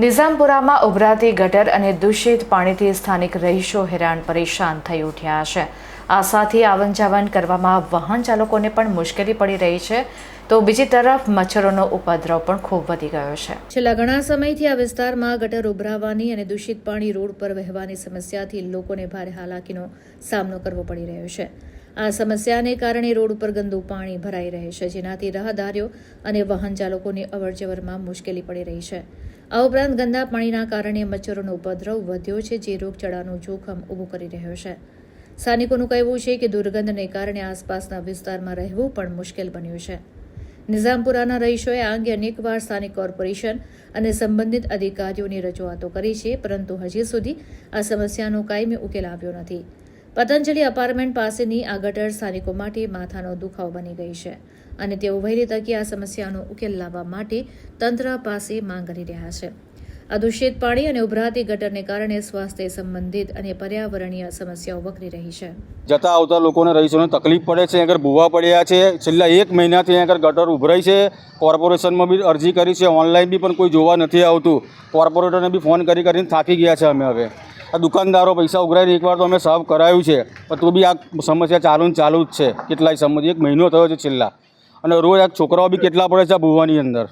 નિઝામપુરામાં ઉભરાતી ગટર અને દૂષિત પાણીથી સ્થાનિક રહીશો હેરાન પરેશાન થઈ ઉઠ્યા છે. આ સાથે આવન જાવન કરવામાં વાહન ચાલકોને પણ મુશ્કેલી પડી રહી છે. તો બીજી તરફ મચ્છરોનો ઉપદ્રવ પણ ખૂબ વધી ગયો છે. છેલ્લા ઘણા સમયથી આ વિસ્તારમાં ગટર ઉભરાવાની અને દૂષિત પાણી રોડ પર વહેવાની સમસ્યાથી લોકોને ભારે હાલાકીનો સામનો કરવો પડી રહ્યો છે. આ સમસ્યાને કારણે રોડ ઉપર ગંદુ પાણી ભરાઈ રહે છે, જેનાથી રાહદારીઓ અને વાહન ચાલકોની અવરજવરમાં મુશ્કેલી પડી રહી છે. આ ઉપરાંત ગંદા પાણીના કારણે મચ્છરોનો ઉપદ્રવ વધ્યો છે, જે રોગચાળાનું જોખમ ઊભું કરી રહ્યો છે. સ્થાનિકોનું કહેવું છે કે દુર્ગંધને કારણે આસપાસના વિસ્તારમાં રહેવું પણ મુશ્કેલ બન્યું છે. નિઝામપુરાના રહીશોએ આ અંગે અનેકવાર સ્થાનિક કોર્પોરેશન અને સંબંધિત અધિકારીઓની રજૂઆતો કરી છે, પરંતુ હજી સુધી આ સમસ્યાનો કાયમી ઉકેલ આવ્યો નથી. પતંજલિ અપાર્ટમેન્ટ પાસેની આ ગટર સ્થાનિકો માટે માથાનો દુખાવો બની ગઈ છે અને તેઓ વહેલી તકે આ સમસ્યાનો ઉકેલ લાવવા માટે તંત્ર પાસે માંગ કરી રહ્યા છે. આ દૂષિત પાણી અને ઉભરાતી ગટરને કારણે સ્વાસ્થ્ય સંબંધિત અને પર્યાવરણીય સમસ્યાઓ વકરી રહી છે. જતા આવતા લોકોને રહીશોને તકલીફ પડે છે આગળ ભૂવા પડ્યા છે. છેલ્લા એક મહિનાથી આગળ ગટર ઉભરાઈ છે. કોર્પોરેશનમાં બી અરજી કરી છે. ઓનલાઈન બી પણ કોઈ જોવા નથી આવતું. કોર્પોરેટરને બી ફોન કરી કરીને થાકી ગયા છે અમે હવે. આ દુકાનદારો પૈસા ઉઘરાઈને એકવાર તો અમે સાફ કરાયું છે પણ તો બી આ સમસ્યા ચાલુ ને ચાલુ જ છે. કેટલાય સમજ એક મહિનો થયો છે છેલ્લા. અને રોજ આ છોકરાઓ બી કેટલા પડે છે આ ભૂવાની અંદર.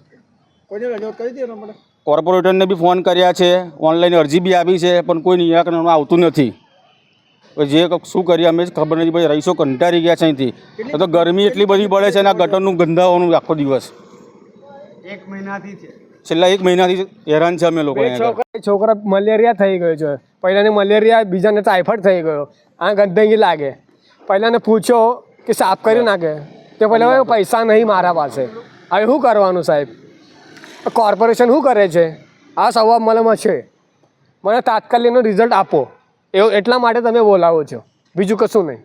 કોઈને રજૂઆત કરી દીધી મને કોર્પોરેટરને બી ફોન કર્યા છે ઓનલાઈન અરજી બી આપી છે પણ કોઈ નિરાકરણ આવતું નથી. જે શું કરીએ અમે જ ખબર નથી પછી રહીશો કંટાળી ગયા છે અહીંથી. તો ગરમી એટલી બધી પડે છે અને આ ગટરનું ગંધાવાનું આખો દિવસ. એક મહિનાથી છે. છેલ્લા એક મહિનાથી હેરાન છે અમે લોકો. છોકરા મલેરિયા થઈ ગયો છે. પહેલાને મલેરિયા બીજાને ટાઇફોઇડ થઈ ગયો. આ ગંદકી લાગે. પહેલાંને પૂછો કે સાફ કરી નાખે. તે પહેલાં પૈસા નહીં મારા પાસે. હવે શું કરવાનું સાહેબ? કોર્પોરેશન શું કરે છે? આ સવાલ મને છે. મને તાત્કાલિકનો રિઝલ્ટ આપો. એવું એટલા માટે તમે બોલાવો છો. બીજું કશું નહીં.